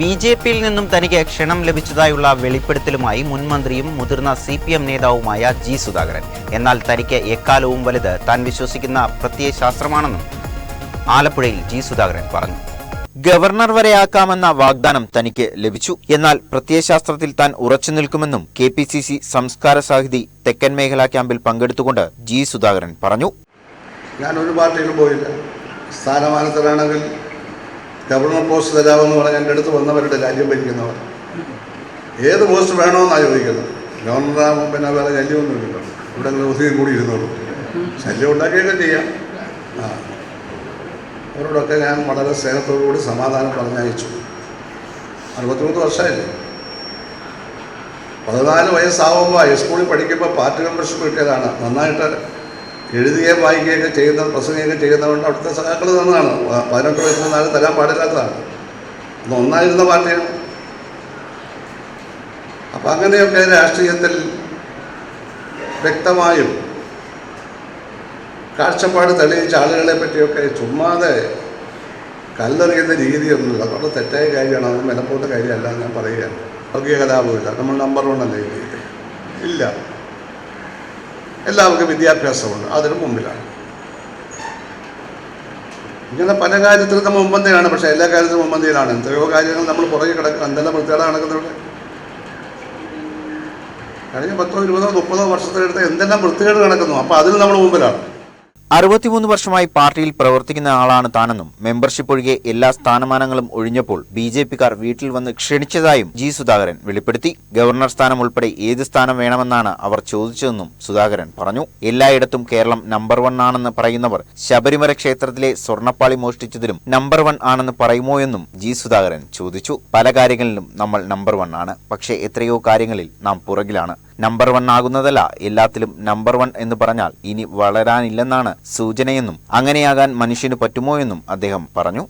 B J പിയിൽ നിന്നും തനിക്ക് ക്ഷണം ലഭിച്ചതായുള്ള വെളിപ്പെടുത്തലുമായി മുൻമന്ത്രിയും മുതിർന്ന സി പി എം നേതാവുമായ ജി സുധാകരൻ. എന്നാൽ തനിക്ക് എക്കാലവും വലുത് താൻ വിശ്വസിക്കുന്ന പ്രത്യയശാസ്ത്രമാണെന്നും ആലപ്പുഴയിൽ ജി സുധാകരൻ പറഞ്ഞു. ഗവർണർ വരെയാക്കാമെന്ന വാഗ്ദാനം തനിക്ക് ലഭിച്ചു. എന്നാൽ പ്രത്യയശാസ്ത്രത്തിൽ താൻ ഉറച്ചു നിൽക്കുമെന്നും K P C C Samskara Sahithi തെക്കൻ മേഖലാ ക്യാമ്പിൽ പങ്കെടുത്തുകൊണ്ട് ജി സുധാകരൻ പറഞ്ഞു. ഞാൻ ഒരു പാർട്ടിയിലും പോയില്ല. സ്ഥാനമാനത്തിലാണെങ്കിൽ ഗവർണർ പോസ്റ്റ് തരാമെന്ന് പറഞ്ഞ് എന്റെ അടുത്ത് വന്നവരുടെ രാജ്യം ഭരിക്കുന്നവർ. ഏത് പോസ്റ്റ് വേണമെന്നാണ് ചോദിക്കുന്നത്. ഗവർണറാകുമ്പോൾ പിന്നെ വേറെ ശല്യമൊന്നുമില്ലല്ലോ. ഇവിടെ ഒതുങ്ങി കൂടി ഇരുന്നോളൂ. ശല്യം ഉണ്ടാക്കിയൊക്കെ ചെയ്യാം. ആ. അവരോടൊക്കെ ഞാൻ വളരെ സ്നേഹത്തോടുകൂടി സമാധാനം പറഞ്ഞയച്ചു. അറുപത്തിമൂന്ന് വർഷമായില്ലേ? പതിനാല് വയസ്സാവുമ്പോൾ ഹൈസ്കൂളിൽ പഠിക്കുമ്പോൾ പാർട്ടി മെമ്പർഷിപ്പ് കിട്ടിയതാണ് നന്നായിട്ട് എഴുതുകയും വായിക്കുകയൊക്കെ ചെയ്യുന്ന പ്രസംഗിക്കുകയൊക്കെ ചെയ്യുന്നതുകൊണ്ട് അവിടുത്തെ സഹാക്കൾ തന്നതാണ് പതിനെട്ട് വയസ്സിന് നാല് തരാൻ പാടില്ലാത്തതാണ്. അന്ന് ഒന്നായിരുന്ന പാർട്ടിയാണ്. അപ്പം അങ്ങനെയൊക്കെ രാഷ്ട്രീയത്തിൽ വ്യക്തമായും കാഴ്ചപ്പാട് തെളിയിച്ച ആളുകളെ പറ്റിയൊക്കെ ചുമ്മാതെ കല്ലെറിയുന്ന രീതിയൊന്നുമില്ല. അതുകൊണ്ട് തെറ്റായ കാര്യമാണ്. അത് വിലപ്പോട്ട കാര്യമല്ല ഞാൻ പറയുകയാണ്. വർഗീയ കലാപമില്ല. നമ്മൾ നമ്പർ വൺ അല്ലേ? ഇല്ല. എല്ലാവർക്കും വിദ്യാഭ്യാസമുണ്ട്. അതിന് മുമ്പിലാണ്. ഇങ്ങനെ പല കാര്യത്തിലും നമ്മൾ മുമ്പന്തിയാണ് പക്ഷേ എല്ലാ കാര്യത്തിലും മുമ്പന്തിയിലാണ് എത്രയോ കാര്യങ്ങൾ നമ്മൾ പുറകെ കിടക്കുക എന്തെല്ലാം വൃത്തികേട നടക്കുന്നുണ്ട്. കഴിഞ്ഞ പത്തോ ഇരുപതോ മുപ്പതോ വർഷത്തിനടുത്ത് എന്തെല്ലാം വൃത്തികേട് നടക്കുന്നു? അപ്പോൾ അതിൽ നമ്മൾ മുമ്പിലാണ്. അറുപത്തിമൂന്ന് വർഷമായി പാർട്ടിയിൽ പ്രവർത്തിക്കുന്ന ആളാണ് താനെന്നും മെമ്പർഷിപ്പ് ഒഴികെ എല്ലാ സ്ഥാനമാനങ്ങളും ഒഴിഞ്ഞപ്പോൾ ബി ജെ പിക്കാർ വീട്ടിൽ വന്ന് ക്ഷണിച്ചതായും ജി സുധാകരൻ വെളിപ്പെടുത്തി. ഗവർണർ സ്ഥാനം ഉൾപ്പെടെ ഏത് സ്ഥാനം വേണമെന്നാണ് അവർ ചോദിച്ചതെന്നും സുധാകരൻ പറഞ്ഞു. എല്ലായിടത്തും കേരളം നമ്പർ വൺ ആണെന്ന് പറയുന്നവർ ശബരിമല ക്ഷേത്രത്തിലെ സ്വർണപ്പാളി മോഷ്ടിച്ചതിലും നമ്പർ വൺ ആണെന്ന് പറയുമോ എന്നും ജി സുധാകരൻ ചോദിച്ചു. പല കാര്യങ്ങളിലും നമ്മൾ നമ്പർ വൺ ആണ്. പക്ഷേ എത്രയോ കാര്യങ്ങളിൽ നാം പുറകിലാണ്. നമ്പർ വൺ ആകുന്നതല്ല. എല്ലാത്തിലും നമ്പർ വൺ എന്ന് പറഞ്ഞാൽ ഇനി വളരാനില്ലെന്നാണ് സൂചനയെന്നും അങ്ങനെയാകാൻ മനുഷ്യന് പറ്റുമോ എന്നും അദ്ദേഹം പറഞ്ഞു.